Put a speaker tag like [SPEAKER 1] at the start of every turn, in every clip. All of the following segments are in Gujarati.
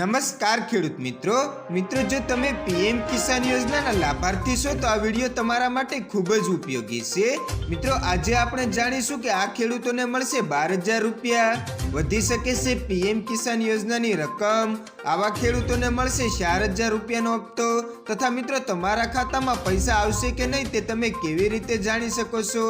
[SPEAKER 1] નમસ્કાર ખેડૂત મિત્રો. મિત્રો, જો તમે પીએમ કિસાન યોજનાના લાભાર્થી છો, તો આ વીડિયો તમારા માટે ખૂબ જ ઉપયોગી છે. મિત્રો, આજે આપણે જાણીશું કે આ ખેડૂતોને મળશે બાર હજાર રૂપિયા. વધી શકે છે પીએમ કિસાન યોજનાની રકમ. આવા ખેડૂતોને મળશે ચાર હજાર રૂપિયાનો હપ્તો. તથા મિત્રો, તમારા ખાતામાં પૈસા આવશે કે નહીં તે તમે કેવી રીતે જાણી શકો છો?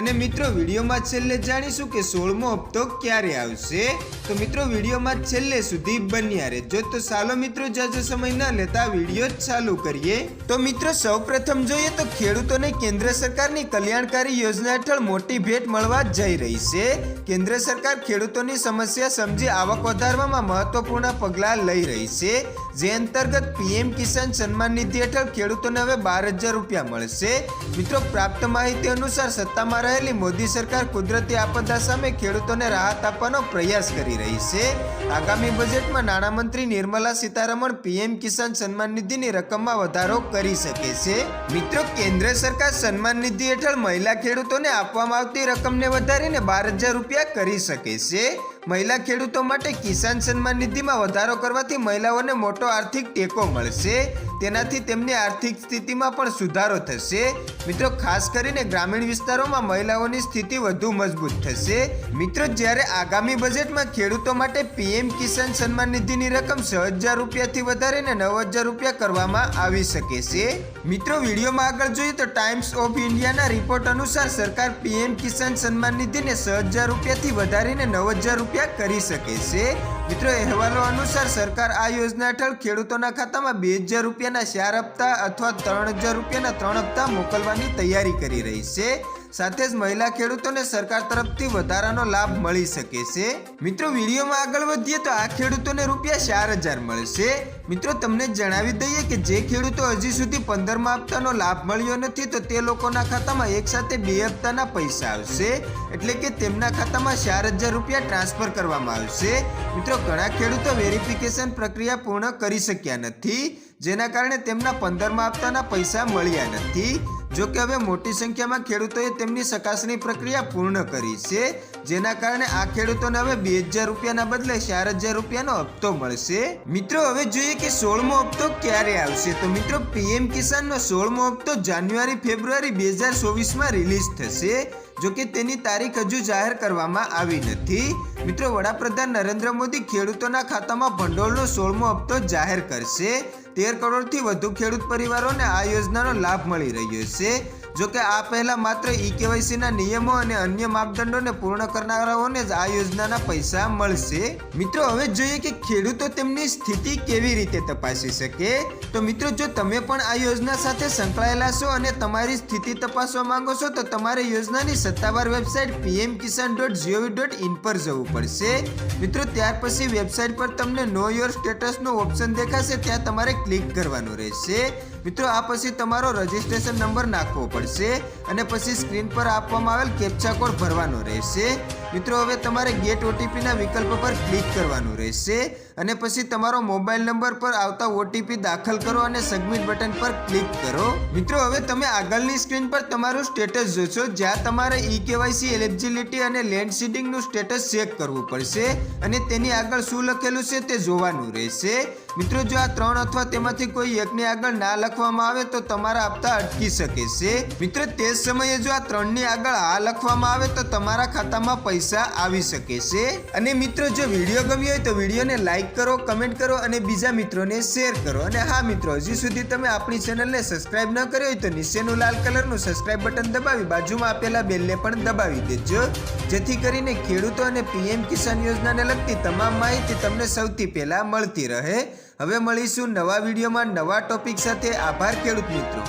[SPEAKER 1] અને મિત્રો, વિડીયોમાં છેલ્લે જાણીશું કે સોળમો હપ્તો ક્યારે આવશે? તો મિત્રો, વિડીયોમાં છેલ્લે સુધી બન્યા રહેજો. તો ચાલો મિત્રો જાજો સમય ન લેતા વીડિયો ચાલુ કરીએ. તો મિત્રો, સૌપ્રથમ જોઈએ તો ખેડૂતોને કેન્દ્ર સરકારની કલ્યાણકારી યોજના હેઠળ મોટી ભેટ મળવા જઈ રહી છે. કેન્દ્ર સરકાર ખેડૂતોની સમસ્યા સમજી આવક વધારવામાં મહત્વપૂર્ણ પગલાં લઈ રહી છે. જે અંતર્ગત પીએમ કિસાન સન્માન નિધિ હેઠળ ખેડૂતોને હવે બાર હજાર રૂપિયા મળશે. મિત્રો, પ્રાપ્ત માહિતી અનુસાર સત્તામાં રહેલી મોદી સરકાર કુદરતી આપદા સામે ખેડૂતોને રાહત આપવાનો પ્રયાસ કરી રહી છે. આગામી બજેટમાં નાણામંત્રી નિર્મલા સીતારમણ પીએમ કિસાન સન્માન નિધિની રકમમાં વધારો કરી શકે છે. મિત્રો, કેન્દ્ર સરકાર સન્માન નિધિ હેઠળ મહિલા ખેડૂતોને આપવામાં આવતી રકમને વધારીને બાર હજાર રૂપિયા કરી શકે છે. મહિલા ખેડૂતો માટે કિસાન સન્માન નિધિમાં વધારો કરવાથી મહિલાઓને મોટો આર્થિક ટેકો મળશે. તેનાથી તેમની આર્થિક સ્થિતિમાં પણ સુધારો થશે. મિત્રો, ખાસ કરીને ગ્રામીણ વિસ્તારોમાં મહિલાઓની સ્થિતિ વધુ મજબૂત થશે. મિત્રો, જ્યારે આગામી બજેટમાં ખેડૂતો માટે પીએમ કિસાન સન્માન નિધિની રકમ છ હજાર રૂપિયાથી વધારીને નવ હજાર રૂપિયા કરવામાં આવી શકે છે. મિત્રો, વિડીયોમાં આગળ જોઈએ તો ટાઈમ્સ ઓફ ઇન્ડિયાના રિપોર્ટ અનુસાર સરકાર પીએમ કિસાન સન્માન નિધિને છ હજાર રૂપિયાથી વધારીને નવ હજાર રૂપિયા કરી શકે છે. મિત્રો, અહેવાલો અનુસાર સરકાર આ યોજના હેઠળ ખેડૂતોના ખાતામાં બે હજાર રૂપિયાના ચાર હપ્તા અથવા ત્રણ હજાર રૂપિયાના ત્રણ હપ્તા મોકલવાની તૈયારી કરી રહી છે. સાથે જ મહિલા ખેડૂતોને સરકાર તરફથી વધારાનો લાભ મળી શકે છે. મિત્રો, વિડીયોમાં આગળ વધીએ તો આ ખેડૂતોને રૂપિયા ચાર હજાર મળશે. મિત્રો, તમને જણાવી દઈએ કે જે ખેડૂતો હજી સુધી પંદરમા હપ્તાનો લાભ મળ્યો નથી, તો તે લોકોના ખાતામાં એક સાથે બે હપ્તાના પૈસા આવશે. એટલે કે તેમના ખાતામાં ચાર હજાર રૂપિયા ટ્રાન્સફર કરવામાં આવશે. મિત્રો, ઘણા ખેડૂતો વેરિફિકેશન પ્રક્રિયા પૂર્ણ કરી શક્યા નથી, જેના કારણે તેમના પંદરમા હપ્તાના પૈસા મળ્યા નથી. જો કે હવે મોટી સંખ્યામાં ખેડૂતોએ તેમની ચકાસણી પ્રક્રિયા પૂર્ણ કરી છે. જેના કારણે આ ખેડૂતોને હવે બે હજાર રૂપિયાના બદલે ચાર હજાર રૂપિયાનો હપ્તો મળશે. મિત્રો, હવે જોઈએ કે સોળમો હપ્તો ક્યારે આવશે? તો મિત્રો, પીએમ કિસાનનો સોળમો હપ્તો જાન્યુઆરી, ફેબ્રુઆરી બે હજાર ચોવીસમાં રિલીઝ થશે, જો કે તેની તારીખ હજુ જાહેર કરવામાં આવી નથી. મિત્રો, વડાપ્રધાન નરેન્દ્ર મોદી ખેડૂતોના ખાતામાં ભંડોળનો સોળમો હપ્તો જાહેર કરશે. તેર કરોડથી વધુ ખેડૂત પરિવારોને આ યોજનાનો લાભ મળી રહ્યો છે. જો કે આ પહેલા માત્ર ઈ કેવાયસીના નિયમો અને અન્ય માપદંડોને પૂર્ણ કરનારાઓને જ આ યોજનાના પૈસા મળશે. મિત્રો, હવે જોઈએ કે ખેડૂતો તેમની સ્થિતિ કેવી રીતે તપાસી શકે. તો મિત્રો, જો તમે પણ આ યોજના સાથે સંકળાયેલા છો અને તમારી સ્થિતિ તપાસવા માંગો છો, તો તમારે યોજનાની સત્તાવાર website PM Kisan dot G O V dot in પર જવું પડશે. મિત્રો, ત્યાર પછી વેબસાઇટ પર તમને નો યોર સ્ટેટસનો ઓપ્શન દેખાશે. ત્યાં તમારે ક્લિક કરવાનું રહેશે. મિત્રો, આ પછી તમારો રજિસ્ટ્રેશન નંબર નાખવો પડશે અને પછી સ્ક્રીન પર આપવામાં આવેલ કેપ્ચા કોડ ભરવાનો રહેશે. મિત્રો, હવે તમારે ગેટ ઓટીપીના વિકલ્પ પર ક્લિક કરવાનું રહેશે અને પછી તમારો મોબાઈલ નંબર પર આવતા ઓટીપી દાખલ કરો અને સબમિટ બટન પર ક્લિક કરો. મિત્રો, હવે તમે આગળની સ્ક્રીન પર તમારું સ્ટેટસ જોશો, જ્યાં તમારે ઈ કેવાયસી એલિજિબિલિટી અને લેન્ડ સીડિંગનું સ્ટેટસ ચેક કરવું પડશે અને તેની આગળ શું લખેલું છે તે જોવાનું રહેશે. મિત્રો, જો આ ત્રણ અથવા તેમાંથી કોઈ એકની આગળ ના લખવામાં આવે તો તમારા હપ્તા અટકી શકે છે. મિત્રો, તે સમયે જો આ ત્રણની આગળ આ લખવામાં આવે તો તમારા ખાતામાં પૈસા આવી શકે છે. અને મિત્રો, જો વીડિયો ગમ્યો હોય તો વિડીયોને લાઈક કરો કમેન્ટ કરો અને બીજા મિત્રોને શેર કરો. અને હા મિત્રો, હજી સુધી તમે આપણી ચેનલને સબસ્ક્રાઇબ ન કરી હોય તો નીચેનું લાલ કલરનું સબસ્ક્રાઇબ બટન દબાવી, બાજુમાં આપેલા બેલને પણ દબાવી દેજો. જેથી કરીને ખેડૂતો અને પીએમ કિસાન યોજનાને લગતી તમામ માહિતી તમને સૌથી પહેલાં મળતી રહે. હવે મળીશું નવા વિડીયોમાં નવા ટોપિક સાથે. આભાર ખેડૂત મિત્રો.